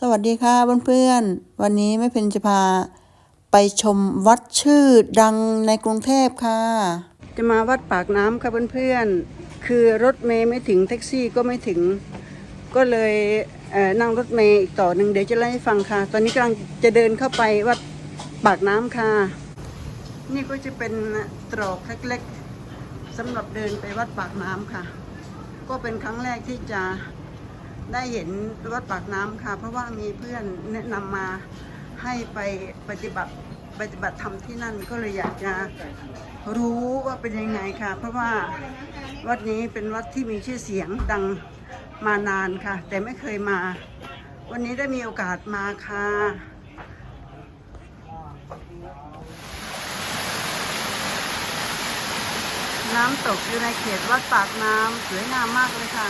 สวัสดีค่ะเพื่อนๆ วันนี้แม่เพนจะพาไปชมวัดชื่อดังในกรุงเทพค่ะ จะมาวัดปากน้ำค่ะเพื่อนๆ คือรถเมย์ไม่ถึงแท็กซี่ก็ไม่ถึง ก็เลยเนั่งรถเมย์อีกต่อหนึ่งเดี๋ยวจะเล่าให้ฟังค่ะ ตอนนี้กำลังจะเดินเข้าไปวัดปากน้ำค่ะ นี่ก็จะเป็นตรอกเล็กๆสำหรับเดินไปวัดปากน้ำค่ะ ก็เป็นครั้งแรกที่จะ ได้เห็นวัดปากน้ำค่ะ เพราะว่ามีเพื่อนแนะนำมาให้ไปปฏิบัติปฏิบัติธรรมที่นั่นก็เลยอยากจะรู้ว่าเป็นยังไงค่ะ เพราะว่าวัดนี้เป็นวัดที่มีชื่อเสียงดังมานานค่ะ แต่ไม่เคยมา วันนี้ได้มีโอกาสมาค่ะน้ำตกอยู่ในเขตวัดปากน้ำสวยงามมากเลยค่ะ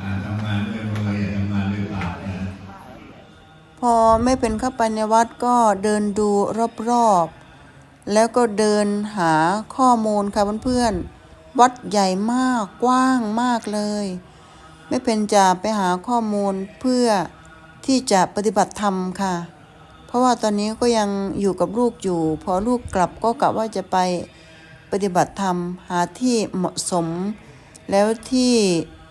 อ่าทำงานด้วยมืออย่าทำงานด้วยปากนะ พ อไม่เป็นเข้าไปในวัดก็เดินดูรอบๆ แล้วก็เดินหาข้อมูลค่ะเพื่อนๆ วัดใหญ่มากกว้างมากเลย ไม่เป็นจะไปหาข้อมูลเพื่อที่จะปฏิบัติธรรมค่ะ เพราะว่าตอนนี้ก็ยังอยู่กับลูกอยู่ พอลูกกลับก็กะว่าจะไปปฏิบัติธรรมหาที่เหมาะสม แล้วที่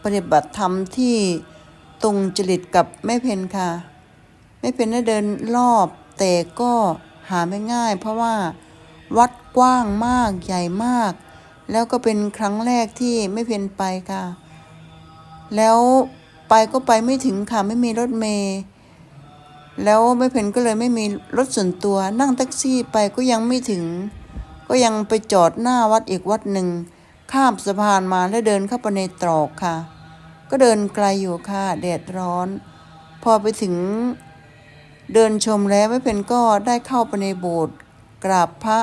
ปฏิบัติธรรมที่ตรงจริตกับแม่เพนค่ะ ไม่เป็นได้เดินรอบ แต่ก็หาไม่ง่าย เพราะว่าวัดกว้างมากใหญ่มาก แล้วก็เป็นครั้งแรกที่ไม่เพนไปค่ะ แล้วไปก็ไปไม่ถึงค่ะไม่มีรถเมล์แล้วไม่เพนก็เลยไม่มีรถส่วนตัวนั่งแท็กซี่ไปก็ยังไม่ถึง ก็ยังไปจอดหน้าวัดอีกวัดหนึ่งข้ามสะพานมาแล้วเดินเข้าไปในตรอกค่ะ ก็เดินไกลอยู่ค่ะแดดร้อน พอไปถึง เดินชมแล้วไม่เป็นก็ได้เข้าไปในโบสถ์กราบพระ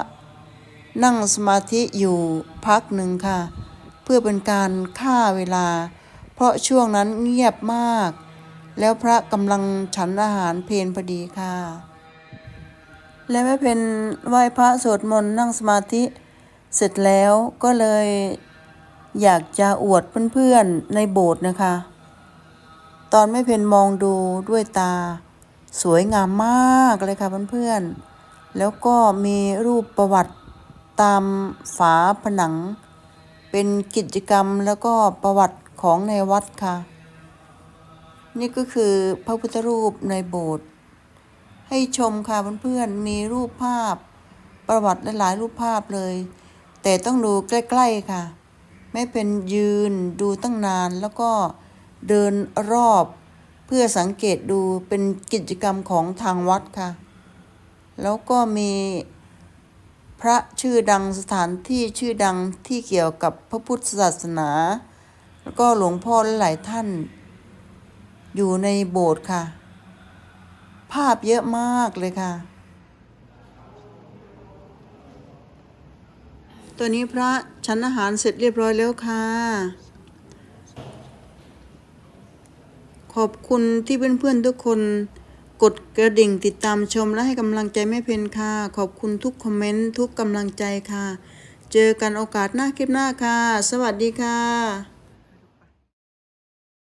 นั่งสมาธิอยู่พักหนึ่งค่ะ เพื่อเป็นการฆ่าเวลา เพราะช่วงนั้นเงียบมาก แล้วพระกำลังฉันอาหารเพลพอดีค่ะ และไม่เป็นไหว้พระสวดมนต์นั่งสมาธิเสร็จแล้วก็เลยอยากจะอวดเพื่อนๆในโบสถ์นะคะ ตอนไม่เพนมองดูด้วยตา สวยงามมากเลยค่ะเพื่อนๆ แล้วก็มีรูปประวัติตามฝาผนัง เป็นกิจกรรมแล้วก็ประวัติของในวัดค่ะ นี่ก็คือพระพุทธรูปในโบสถ์ให้ชมค่ะเพื่อนๆ มีรูปภาพประวัติหลายรูปภาพเลย แต่ต้องดูใกล้ๆค่ะ ไม่เป็นยืนดูตั้งนานแล้วก็เดินรอบ พื่อสังเกตดูเป็นกิจกรรมของทางวัดค่ะ แล้วก็มีพระชื่อดังสถานที่ชื่อดังที่เกี่ยวกับพระพุทธศาสนา แล้วก็หลวงพ่อหลายท่าน อยู่ในโบสถ์ค่ะ ภาพเยอะมากเลยค่ะ ตัวนี้พระฉันอาหารเสร็จเรียบร้อยแล้วค่ะ ขอบคุณที่เพื่อนๆทุกคน กดกระดิ่งติดตามชมและให้กำลังใจแม่เพนค่ะ ขอบคุณทุกคอมเมนต์ทุกกำลังใจค่ะ เจอกันโอกาสหน้าคลิปหน้าค่ะ สวัสดีค่ะ